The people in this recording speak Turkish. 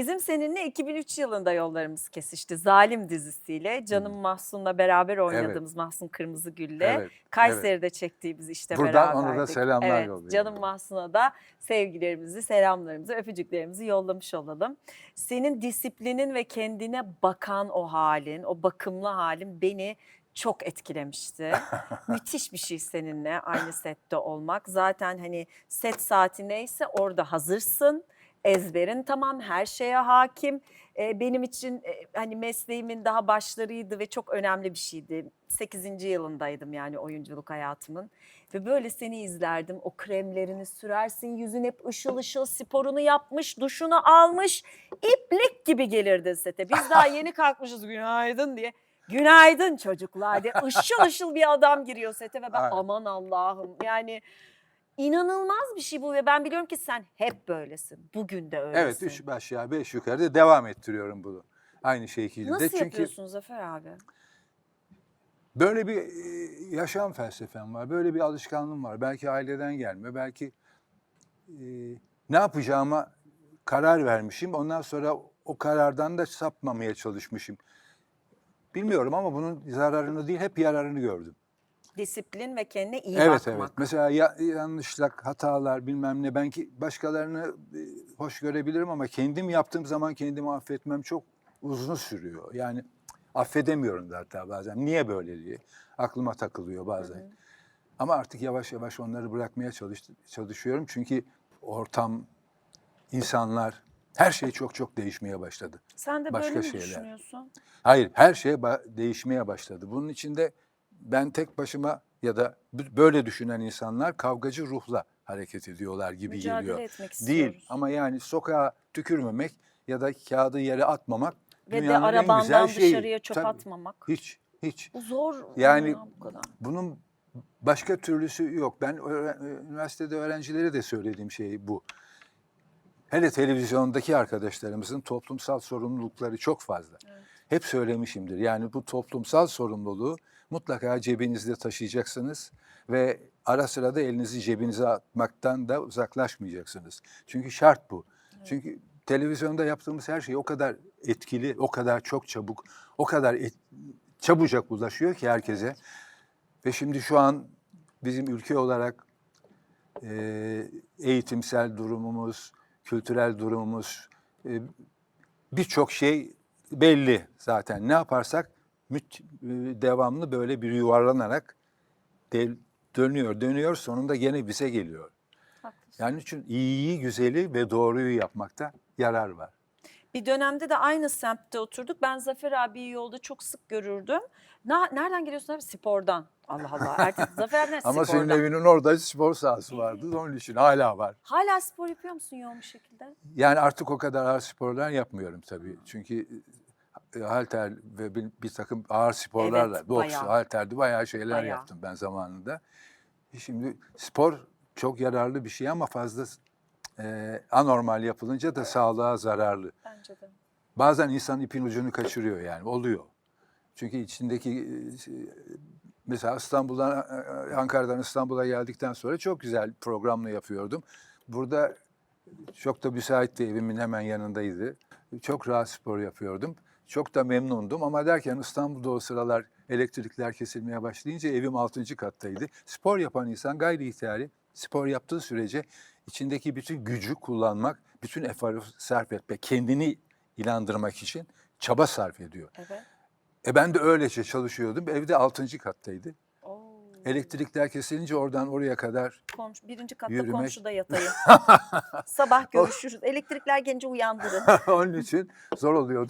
Bizim seninle 2003 yılında yollarımız kesişti. Zalim dizisiyle. Canım Mahsun'la beraber oynadığımız Mahsun Kırmızıgül'le. Evet. Kayseri'de çektiğimiz işte Buradan beraberdik. ona da selamlar evet, yolluyorum. Canım Mahsun'a da sevgilerimizi, selamlarımızı, öpücüklerimizi yollamış olalım. Senin disiplinin ve kendine bakan o halin, o bakımlı halin beni çok etkilemişti. Müthiş bir şey seninle aynı sette olmak. Zaten hani set saati neyse orada hazırsın. Ezberin tamam, her şeye hakim. Ee, benim için e, hani mesleğimin daha başlarıydı ve çok önemli bir şeydi. 8. yılındaydım yani oyunculuk hayatımın. Ve böyle seni izlerdim. O kremlerini sürersin, yüzün hep ışıl ışıl sporunu yapmış, duşunu almış. iplik gibi gelirdin sete. Biz daha yeni kalkmışız günaydın diye. Günaydın çocuklar diye ışıl ışıl bir adam giriyor sete ve ben aman Allah'ım yani inanılmaz bir şey bu ve ben biliyorum ki sen hep böylesin. Bugün de öylesin. Evet üç aşağı beş yukarıda devam ettiriyorum bunu. Aynı şekilde. Nasıl Çünkü yapıyorsun Zafer abi? böyle bir e, yaşam felsefem var. Böyle bir alışkanlığım var. Belki aileden gelme. Belki e, ne yapacağıma karar vermişim. Ondan sonra o karardan da sapmamaya çalışmışım. Bilmiyorum ama bunun zararını değil hep yararını gördüm. Disiplin ve kendine iyi evet bakmak. evet. Mesela ya, yanlışlar, hatalar bilmem ne. Ben ki başkalarını e, hoş görebilirim ama kendim yaptığım zaman kendimi affetmem çok uzun sürüyor. Yani affedemiyorum da hatta bazen. Niye böyle diye aklıma takılıyor bazen. Ama artık yavaş yavaş onları bırakmaya çalış, çalışıyorum. Çünkü ortam, insanlar, her şey çok çok değişmeye başladı. Sen de Başka böyle mi şeyler. düşünüyorsun? Hayır, her şey ba- değişmeye başladı. Bunun içinde ben tek başıma ya da böyle düşünen insanlar kavgacı ruhla hareket ediyorlar gibi Mücadele geliyor. etmek Değil ama yani sokağa tükürmemek ya da kağıdı yere atmamak Ve de dünyanın en arabandan güzel şeyi. dışarıya çöp Tabii, atmamak. Hiç, hiç. Bu zor Yani- ya bu kadar. Bunun başka türlüsü yok. Ben üniversitede öğrencilere de söylediğim şey bu. Hele televizyondaki arkadaşlarımızın toplumsal sorumlulukları çok fazla. Hep söylemişimdir. Yani bu toplumsal sorumluluğu mutlaka cebinizde taşıyacaksınız ve ara sıra da elinizi cebinize atmaktan da uzaklaşmayacaksınız. Çünkü şart bu. Çünkü televizyonda yaptığımız her şey o kadar etkili, o kadar çok çabuk, o kadar et- çabucak ulaşıyor ki herkese. Ve şimdi şu an bizim ülke olarak e, eğitimsel durumumuz, kültürel durumumuz, e, birçok şey belli zaten. Ne yaparsak müt, e, devamlı böyle bir yuvarlanarak dev- dönüyor, dönüyor sonunda gene bize geliyor. Haklısın. Yani için iyiyi, güzeli ve doğruyu yapmakta yarar var. Bir dönemde de aynı semtte oturduk. Ben Zafer abiyi yolda çok sık görürdüm. Na, nereden geliyorsun abi? Spordan. Allah Allah. Erkek Zafer abi Ama spordan? senin evinin orada spor sahası vardı. Onun için hala var. Hala spor yapıyor musun yoğun bir şekilde? Yani artık o kadar ağır sporlar yapmıyorum tabii. Çünkü e, halter ve bir, bir takım ağır sporlarla, Evet, boks, bayağı. halterde bayağı şeyler Bayağı. yaptım ben zamanında. Şimdi spor çok yararlı bir şey ama fazla e, anormal yapılınca da sağlığa zararlı. Bence de. Bazen insan ipin ucunu kaçırıyor yani oluyor. Çünkü içindeki e, mesela İstanbul'dan e, Ankara'dan İstanbul'a geldikten sonra çok güzel programla yapıyordum. Burada çok da müsaitti evimin hemen yanındaydı. Çok rahat spor yapıyordum. Çok da memnundum ama derken İstanbul'da o sıralar elektrikler kesilmeye başlayınca evim 6. kattaydı. Spor yapan insan gayri ihtiyari spor yaptığı sürece içindeki bütün gücü kullanmak, bütün eforu sarf etmek, kendini inandırmak için çaba sarf ediyor. Evet. E ben de öylece çalışıyordum. Evde 6. kattaydı. Oo. Elektrikler kesilince oradan oraya kadar Komşu, birinci katta Yürümek. komşuda yatayım. Sabah görüşürüz. Elektrikler gelince uyandırın. onun için zor oluyordu.